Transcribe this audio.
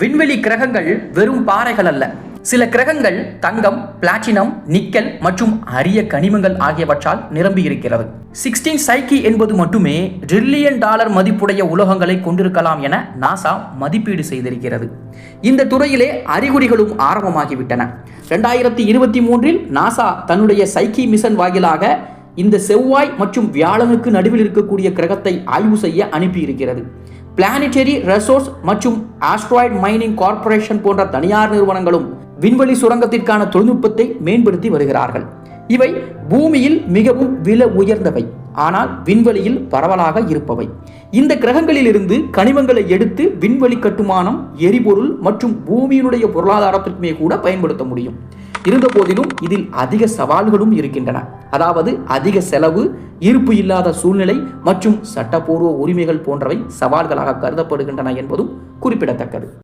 விண்வெளி கிரகங்கள் வெறும் பாறைகள் அல்ல. சில கிரகங்கள் தங்கம் பிளாட்டினம் நிக்கல் மற்றும் அரிய கனிமங்கள் ஆகியவற்றால் நிரம்பி இருக்கிறது. சிக்ஸ்டீன் சைக்கி என்பது மட்டுமே ட்ரில்லியன் டாலர் மதிப்புடைய உலோகங்களை கொண்டிருக்கலாம் என நாசா மதிப்பீடு செய்திருக்கிறது. இந்த துறையிலே அறிகுறிகளும் ஆரம்பமாகிவிட்டன. ரெண்டாயிரத்தி இருபத்தி மூன்றில் நாசா தன்னுடைய சைக்கி மிஷன் வாயிலாக இந்த செவ்வாய் மற்றும் வியாழனுக்கு நடுவில் இருக்கக்கூடிய கிரகத்தை ஆய்வு செய்ய அனுப்பியிருக்கிறது. பிளானிட்டரி ரெசோர்ஸ் மற்றும் ஆஸ்ட்ராய்ட் மைனிங் கார்ப்பரேஷன் போன்ற தனியார் நிறுவனங்களும் விண்வெளி சுரங்கத்திற்கான தொழில்நுட்பத்தை மேம்படுத்தி வருகிறார்கள். இவை பூமியில் மிகவும் விலை உயர்ந்தவை. ஆனால் விண்வெளியில் பரவலாக இருப்பவை. இந்த கிரகங்களிலிருந்து கனிமங்களை எடுத்து விண்வெளி கட்டுமானம் எரிபொருள் மற்றும் பூமியினுடைய பொருளாதாரத்திற்குமே கூட பயன்படுத்த முடியும். இருந்த போதிலும் இதில் அதிக சவால்களும் இருக்கின்றன. அதாவது அதிக செலவு இருப்பு இல்லாத சூழ்நிலை மற்றும் சட்டப்பூர்வ உரிமைகள் போன்றவை சவால்களாக கருதப்படுகின்றன என்பதும் குறிப்பிடத்தக்கது.